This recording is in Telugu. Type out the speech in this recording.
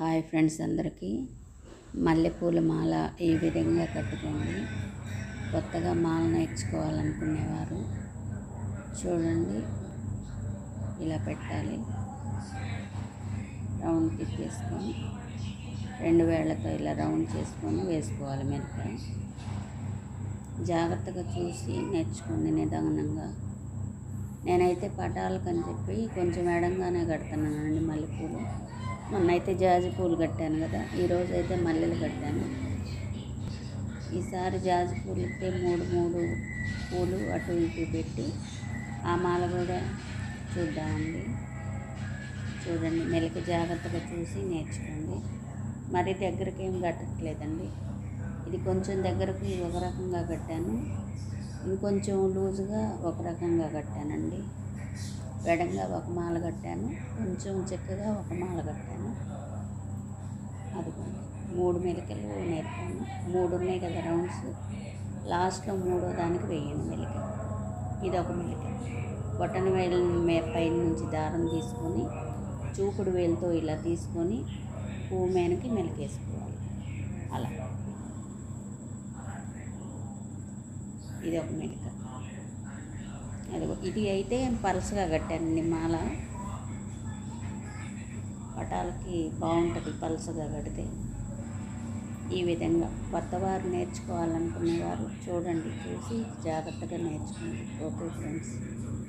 హాయ్ ఫ్రెండ్స్ అందరికీ. మల్లెపూల మాల ఈ విధంగా కట్టుకోండి. కొత్తగా మాల నేర్చుకోవాలనుకునేవారు. చూడండి. ఇలా పెట్టాలి. రౌండ్ తిప్పేసుకొని రెండు వేళ్ళతో ఇలా రౌండ్ చేసుకొని వేసుకోవాలి మిరపకాయ జాగ్రత్తగా చూసి నేర్చుకోండి నిదానంగా. నేనైతే పటాలకని చెప్పి కొంచెం ఎడంగానే కడుతున్నానండి మల్లెపూలు. మొన్నైతే జాజి పూలు కట్టాను కదా ఈరోజు అయితే మల్లెలు కట్టాను. ఈసారి జాజి అయితే మూడు మూడు పూలు అటు ఇటు పెట్టి ఆ మాల కూడా చూద్దామండి. చూడండి మెలక జాగ్రత్తగా చూసి నేర్చుకోండి. మరి దగ్గరికి ఏం కట్టట్లేదండి. ఇది కొంచెం దగ్గరకు ఒక రకంగా కట్టాను. ఇంకొంచెం లూజుగా ఒక రకంగా కట్టానండి. వెడంగా ఒక మాల కట్టాను. కొంచెం చిక్కగా ఒక మాల కట్టాను. మూడు మెలికలు నేర్పాను మూడు ఉన్నాయి కదా రౌండ్స్. లాస్ట్లో మూడో దానికి వేయండి మెలిక ఇది ఒక మెలిక బొట్టన వేలు పైన నుంచి దారం తీసుకొని చూపుడు వేలుతో ఇలా తీసుకొని పువ్వు మేనకి మెలికేసుకోవాలి అలా. ఇది ఒక మెలిక అది ఇది అయితే పలసగా కట్టానండి మాల. పటాలకి బాగుంటుంది పలసగా కడితే. ఈ విధంగా కొత్తవారు నేర్చుకోవాలనుకునేవారు చూడండి చూసి జాగ్రత్తగా నేర్చుకోండి. Okay friends.